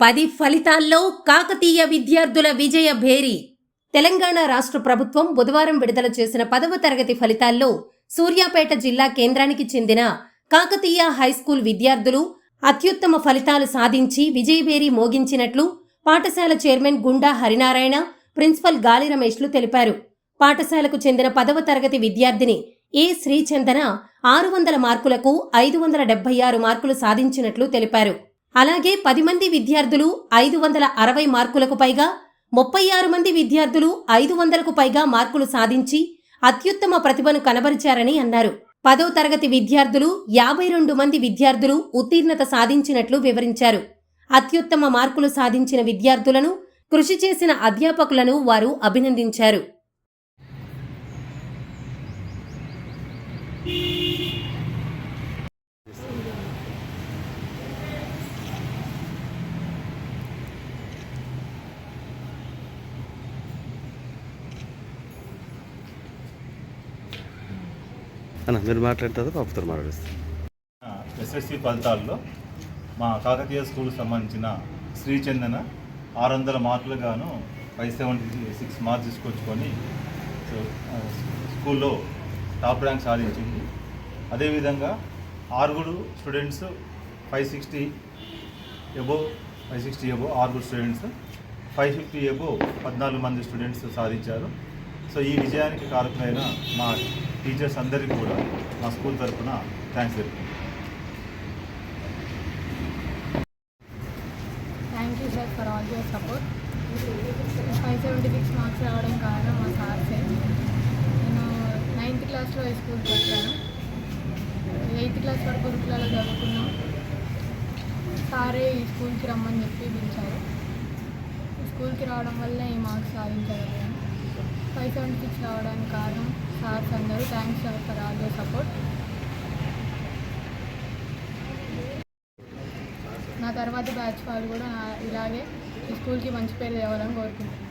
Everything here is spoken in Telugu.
పది ఫలితాల్లో కాకతీయ విద్యార్థుల విజయ భేరి. తెలంగాణ రాష్ట్ర ప్రభుత్వం బుధవారం విడుదల చేసిన పదవ తరగతి ఫలితాల్లో సూర్యాపేట జిల్లా కేంద్రానికి చెందిన కాకతీయ హైస్కూల్ విద్యార్థులు అత్యుత్తమ ఫలితాలు సాధించి విజయభేరి మోగించినట్లు పాఠశాల చైర్మన్ గుండా హరినారాయణ ప్రిన్సిపల్ గాలి రమేష్లు తెలిపారు. పాఠశాలకు చెందిన పదవ తరగతి విద్యార్థిని ఏ శ్రీచందన ఆరు వందల మార్కులకు ఐదు వందల డెబ్బై ఆరు మార్కులు సాధించినట్లు తెలిపారు. అలాగే పది మంది విద్యార్థులు ఐదు వందల అరవై మార్కులకు పైగా ముప్పై ఆరు మంది విద్యార్థులు ఐదు వందలకు పైగా మార్కులు సాధించి అత్యుత్తమ ప్రతిభను కనబరిచారని అన్నారు. పదో తరగతి విద్యార్థులు యాభై రెండు మంది విద్యార్థులు ఉత్తీర్ణత సాధించినట్లు వివరించారు. అత్యుత్తమ మార్కులు సాధించిన విద్యార్థులను కృషి చేసిన అధ్యాపకులను వారు అభినందించారు. అన్న మీరు మాట్లాడతారు పాపతో మాట్లాడిస్తారు ఎస్ఎస్సి ఫలితాల్లో మా కాకతీయ స్కూల్కి సంబంధించిన శ్రీచందన ఆరు వందల మార్కులు గాను ఫైవ్ సెవెంటీ సిక్స్ మార్క్స్ తీసుకొచ్చుకొని సో, స్కూల్లో టాప్ ర్యాంక్ సాధించింది. అదేవిధంగా ఆరుగురు students five sixty above five sixty above ఆరుగురు స్టూడెంట్స్ ఫైవ్ ఫిఫ్టీ ఎబో పద్నాలుగు మంది స్టూడెంట్స్ సాధించారు. సో ఈ విజయానికి కారకులైన మా టీచర్స్ అందరికీ కూడా మా స్కూల్ తరఫున థ్యాంక్స్ చెప్తున్నాను thank you sir for all your support five seventy six marks రావడం కారణం మా సార్సే నేను నైన్త్ క్లాస్లో హై స్కూల్కి వచ్చాను. ఎయిత్ క్లాస్ వరకు గురుకులలో చదువుకున్నాం. సారే ఈ స్కూల్కి రమ్మని చెప్పి పిలిచారు. ఈ స్కూల్కి రావడం వల్ల ఈ మార్క్స్ సాధించగలిగాను. ఫైవ్ సెవెంటీ సిక్స్ రావడానికి కారణం సార్స్ అందరూ. Thanks sir for all your support. నా తర్వాత బ్యాచ్ వాళ్ళు కూడా ఇలాగే ఈ స్కూల్కి మంచి పేరు తేవాలని కోరుకుంటున్నాను.